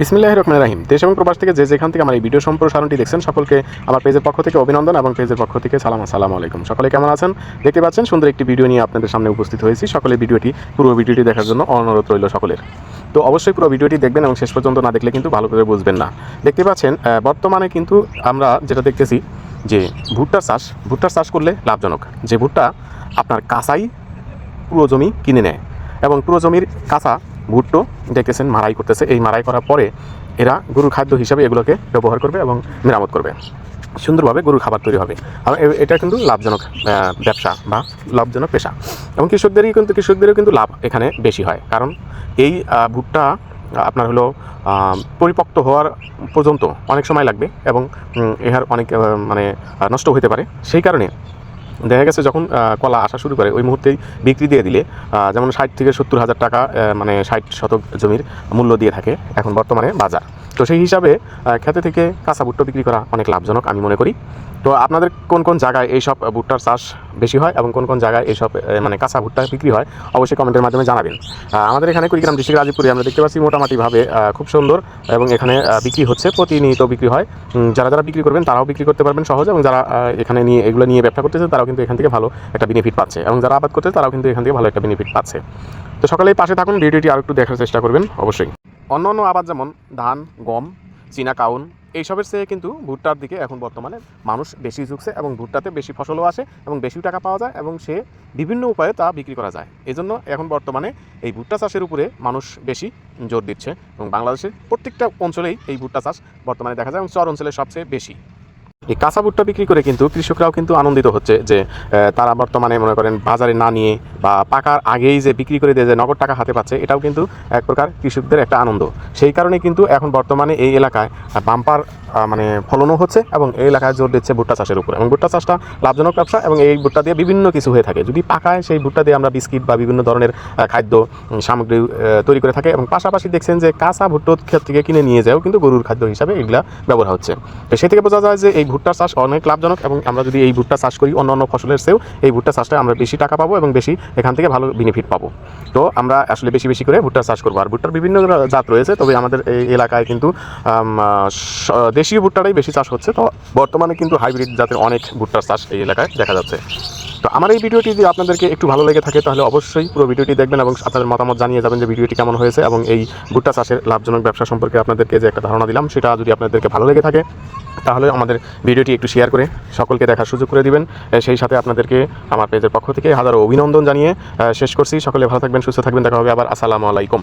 বিসমিল্লাহ রহমান রাহিম। দেশ এবং প্রবাস থেকে যে যেখান থেকে আমার এই ভিডিও সম্প্রসারণটি দেখছেন, সকলকে আমার পেজের পক্ষ থেকে অভিনন্দন এবং পেজের পক্ষ থেকে সালাম, আসসালামু আলাইকুম। সকলে কেমন আছেন? দেখতে পাচ্ছেন, সুন্দর একটি ভিডিও নিয়ে আপনাদের সামনে উপস্থিত হয়েছি। সকলে ভিডিওটি, পুরো ভিডিওটি দেখার জন্য অনুরোধ রইল সকলের। তো অবশ্যই পুরো ভিডিওটি দেখবেন এবং শেষ পর্যন্ত না দেখলে কিন্তু ভালো করে বুঝবেন না। দেখতে পাচ্ছেন বর্তমানে কিন্তু আমরা যেটা দেখতেছি যে ভুট্টার চাষ ভুট্টার চাষ করলে লাভজনক। যে ভুট্টা আপনার কাঁচাই পুরো জমি কিনে নেয় এবং পুরো জমির কাঁচা ভুট্টো দেখতেছেন মারাই করতেছে। এই মারাই করার পরে এরা গরুর খাদ্য হিসাবে এগুলোকে ব্যবহার করবে এবং মেরামত করবে। সুন্দরভাবে গরুর খাবার তৈরি হবে। এটা কিন্তু লাভজনক ব্যবসা বা লাভজনক পেশা। এবং কৃষকদেরই কিন্তু কৃষকদেরও কিন্তু লাভ এখানে বেশি হয়। কারণ এই ভুট্টা আপনার হলো পরিপক্ত হওয়ার পর্যন্ত অনেক সময় লাগবে এবং ইহার অনেক মানে নষ্ট হতে পারে। সেই কারণে দেখা গেছে যখন কলা আসা শুরু করে, ওই মুহূর্তেই বিক্রি দিয়ে দিলে যেমন ষাট থেকে সত্তর হাজার টাকা মানে ষাট শতক জমির মূল্য দিয়ে থাকে এখন বর্তমানে বাজার। তো সেই হিসাবে খেতে থেকে কাঁচা ভুট্টা বিক্রি করা অনেক লাভজনক, আমি মনে করি। তো আপনাদের কোন কোন জায়গায় এইসব ভুট্টার চাষ বেশি হয় এবং কোন কোন জায়গায় এইসব মানে কাঁচা ভুট্টা বিক্রি হয়, অবশ্যই কমেন্টের মাধ্যমে জানাবেন। আমাদের এখানে কুড়িগ্রাম ডিস্ট্রিক্ট রাজীবপুরে আমরা দেখতে পাচ্ছি মোটামুটিভাবে খুব সুন্দর এবং এখানে বিক্রি হচ্ছে, প্রতিনিয়ত বিক্রি হয়। যারা যারা বিক্রি করবেন তারাও বিক্রি করতে পারবেন সহজে এবং যারা এখানে নিয়ে, এগুলো নিয়ে ব্যবসা করতেছে তারাও কিন্তু এখান থেকে ভালো একটা বেনিফিট পাচ্ছে এবং যারা আবাদ করতে তারাও কিন্তু এখান থেকে ভালো একটা বেনিফিট পাচ্ছে। তো সকালেই পাশে থাকুন, ভিডিওটি আর একটু দেখার চেষ্টা করবেন, অবশ্যই। অন্য অন্য আবাদ যেমন ধান, গম, চীনা কাউন, এইসবের চেয়ে কিন্তু ভুট্টার দিকে এখন বর্তমানে মানুষ বেশি ঝুঁকছে এবং ভুট্টাতে বেশি ফসলও আসে এবং বেশি টাকা পাওয়া যায় এবং সে বিভিন্ন উপায়ে তা বিক্রি করা যায়। এই জন্য এখন বর্তমানে এই ভুট্টা চাষের উপরে মানুষ বেশি জোর দিচ্ছে এবং বাংলাদেশের প্রত্যেকটা অঞ্চলেই এই ভুট্টা চাষ বর্তমানে দেখা যায় এবং চর অঞ্চলে সবচেয়ে বেশি। এই কাঁচা ভুট্টা বিক্রি করে কিন্তু কৃষকরাও কিন্তু আনন্দিত হচ্ছে যে তারা বর্তমানে মনে করেন বাজারে না নিয়ে বা পাকার আগেই যে বিক্রি করে দিয়ে, যে নগদ টাকা হাতে পাচ্ছে, এটাও কিন্তু এক প্রকার কৃষকদের একটা আনন্দ। সেই কারণে কিন্তু এখন বর্তমানে এই এলাকায় বাম্পার মানে ফলনও হচ্ছে এবং এই এলাকায় জোর দিচ্ছে ভুট্টা চাষের উপর। এবং ভুট্টা চাষটা লাভজনক ব্যবসা এবং এই ভুট্টা দিয়ে বিভিন্ন কিছু হয়ে থাকে। যদি পাকায় সেই ভুট্টা দিয়ে আমরা বিস্কিট বা বিভিন্ন ধরনের খাদ্য সামগ্রী তৈরি করে থাকে এবং পাশাপাশি দেখছেন যে কাঁচা ভুট্টো ক্ষেত থেকে কিনে নিয়ে যাও কিন্তু গরুর খাদ্য হিসাবে এগুলা ব্যবহার হচ্ছে। তো সে থেকে বোঝা যায় যে এই ভুট্টার চাষ অনেক লাভজনক এবং আমরা যদি এই ভুট্টা চাষ করি, অন্য অন্য ফসলের চেয়েও এই ভুট্টা চাষটা আমরা বেশি টাকা পাবো এবং বেশি এখান থেকে ভালো বেনিফিট পাবো। তো আমরা আসলে বেশি বেশি করে ভুট্টা চাষ করব। আর ভুট্টার বিভিন্ন জাত রয়েছে, তবে আমাদের এই এলাকায় কিন্তু দেশীয় ভুট্টাটাই বেশি চাষ হচ্ছে। তো বর্তমানে কিন্তু হাইব্রিড জাতের অনেক ভুট্টার চাষ এই এলাকায় দেখা যাচ্ছে। তো আমার এই ভিডিওটি যদি আপনাদেরকে একটু ভালো লেগে থাকে, তাহলে অবশ্যই পুরো ভিডিওটি দেখবেন এবং আপনাদের মতামত জানিয়ে যাবেন যে ভিডিওটি কেমন হয়েছে এবং এই ভুট্টা চাষের লাভজনক ব্যবসা সম্পর্কে আপনাদেরকে যে একটা ধারণা দিলাম, সেটা যদি আপনাদেরকে ভালো লেগে থাকে, তাহলে আমাদের ভিডিওটি একটু শেয়ার করে সকলকে দেখার সুযোগ করে দিবেন। সেই সাথে আপনাদেরকে আমার পেজের পক্ষ থেকে হাজারো অভিনন্দন জানিয়ে শেষ করছি। সকলে ভালো থাকবেন, সুস্থ থাকবেন। দেখা হবে আবার। আসসালামু আলাইকুম।